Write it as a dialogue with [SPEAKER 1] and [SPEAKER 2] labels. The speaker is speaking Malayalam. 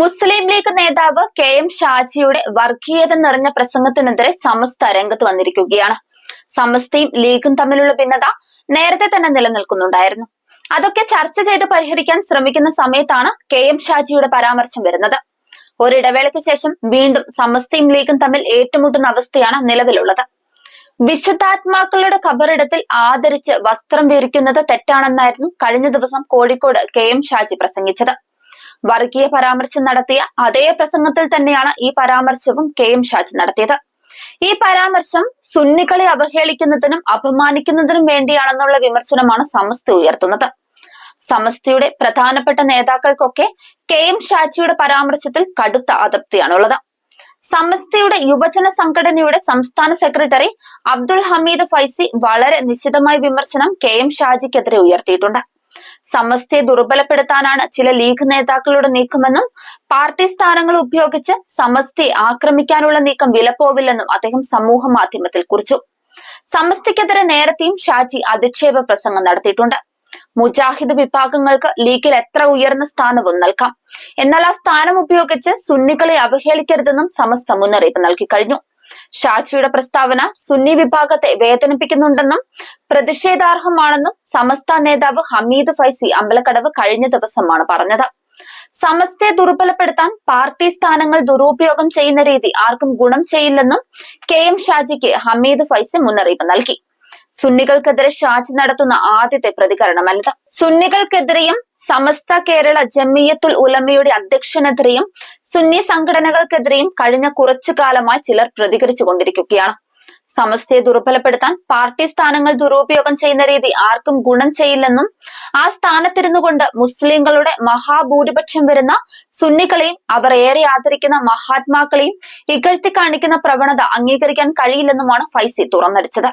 [SPEAKER 1] മുസ്ലിം ലീഗ് നേതാവ് കെ എം ഷാജിയുടെ വർഗീയത നിറഞ്ഞ പ്രസംഗത്തിനെതിരെ സമസ്ത രംഗത്ത് വന്നിരിക്കുകയാണ്. സമസ്തയും ലീഗും തമ്മിലുള്ള ഭിന്നത നേരത്തെ തന്നെ നിലനിൽക്കുന്നുണ്ടായിരുന്നു. അതൊക്കെ ചർച്ച ചെയ്ത് പരിഹരിക്കാൻ ശ്രമിക്കുന്ന സമയത്താണ് കെ എം ഷാജിയുടെ പരാമർശം വരുന്നത്. ഒരിടവേളയ്ക്ക് ശേഷം വീണ്ടും സമസ്തയും ലീഗും തമ്മിൽ ഏറ്റുമുട്ടുന്ന അവസ്ഥയാണ് നിലവിലുള്ളത്. വിശുദ്ധാത്മാക്കളുടെ ഖബറിടത്തിൽ ആദരിച്ച് വസ്ത്രം വിരിക്കുന്നത് തെറ്റാണെന്നായിരുന്നു കഴിഞ്ഞ ദിവസം കോഴിക്കോട് കെ എം ഷാജി പ്രസംഗിച്ചത്. വർഗീയ പരാമർശം നടത്തിയ അതേ പ്രസംഗത്തിൽ തന്നെയാണ് ഈ പരാമർശവും കെ എം ഷാജി നടത്തിയത്. ഈ പരാമർശം സുന്നികളെ അവഹേളിക്കുന്നതിനും അപമാനിക്കുന്നതിനും വേണ്ടിയാണെന്നുള്ള വിമർശനമാണ് സമസ്ത ഉയർത്തുന്നത്. സമസ്തയുടെ പ്രധാനപ്പെട്ട നേതാക്കൾക്കൊക്കെ കെ എം ഷാജിയുടെ പരാമർശത്തിൽ കടുത്ത അതൃപ്തിയാണുള്ളത്. സമസ്തയുടെ യുവജന സംഘടനയുടെ സംസ്ഥാന സെക്രട്ടറി അബ്ദുൽ ഹമീദ് ഫൈസി വളരെ നിശിതമായ വിമർശനം കെ എം ഷാജിക്കെതിരെ ഉയർത്തിയിട്ടുണ്ട്. സമസ്തയെ ദുർബലപ്പെടുത്താനാണ് ചില ലീഗ് നേതാക്കളുടെ നീക്കമെന്നും പാർട്ടി സ്ഥാനങ്ങൾ ഉപയോഗിച്ച് സമസ്തയെ ആക്രമിക്കാനുള്ള നീക്കം വിലപ്പോവില്ലെന്നും അദ്ദേഹം സമൂഹ മാധ്യമത്തിൽ കുറിച്ചു. സമസ്തയ്ക്കെതിരെ നേരത്തെയും ഷാജി അധിക്ഷേപ പ്രസംഗം നടത്തിയിട്ടുണ്ട്. മുജാഹിദ് വിഭാഗങ്ങൾക്ക് ലീഗിൽ എത്ര ഉയർന്ന സ്ഥാനവും നൽകാം. എന്നാൽ ആ സ്ഥാനം ഉപയോഗിച്ച് സുന്നികളെ അവഹേളിക്കരുതെന്നും സമസ്ത മുന്നറിയിപ്പ് നൽകി കഴിഞ്ഞു. ഷാജിയുടെ പ്രസ്താവന സുന്നി വിഭാഗത്തെ വേദനിപ്പിക്കുന്നുണ്ടെന്നും പ്രതിഷേധാർഹമാണെന്നും സമസ്ത നേതാവ് ഹമീദ് ഫൈസി അമ്പലക്കടവ് കഴിഞ്ഞ ദിവസമാണ് പറഞ്ഞത്. സമസ്തയെ ദുർബലപ്പെടുത്താൻ പാർട്ടി സ്ഥാനങ്ങൾ ദുരുപയോഗം ചെയ്യുന്ന രീതി ആർക്കും ഗുണം ചെയ്യില്ലെന്നും കെ എം ഷാജിക്ക് ഹമീദ് ഫൈസി മുന്നറിയിപ്പ് നൽകി. സുന്നികൾക്കെതിരെ ഷാജി നടത്തുന്ന ആദ്യത്തെ പ്രതികരണമല്ലത്. സുന്നികൾക്കെതിരെയും സമസ്ത കേരള ജമിയത്തുൽ ഉലമയുടെ അധ്യക്ഷനെതിരെയും സുന്നി സംഘടനകൾക്കെതിരെയും കഴിഞ്ഞ കുറച്ചു കാലമായി ചിലർ പ്രതികരിച്ചു കൊണ്ടിരിക്കുകയാണ്. സമസ്തയെ ദുർബലപ്പെടുത്താൻ പാർട്ടി സ്ഥാനങ്ങൾ ദുരുപയോഗം ചെയ്യുന്ന രീതി ആർക്കും ഗുണം ചെയ്യില്ലെന്നും ആ സ്ഥാനത്തിരുന്നു കൊണ്ട് മുസ്ലിങ്ങളുടെ മഹാഭൂരിപക്ഷം വരുന്ന സുന്നികളെയും അവർ ഏറെ ആദരിക്കുന്ന മഹാത്മാക്കളെയും ഇകഴ്ത്തി കാണിക്കുന്ന പ്രവണത അംഗീകരിക്കാൻ കഴിയില്ലെന്നുമാണ് ഫൈസി തുറന്നടിച്ചത്.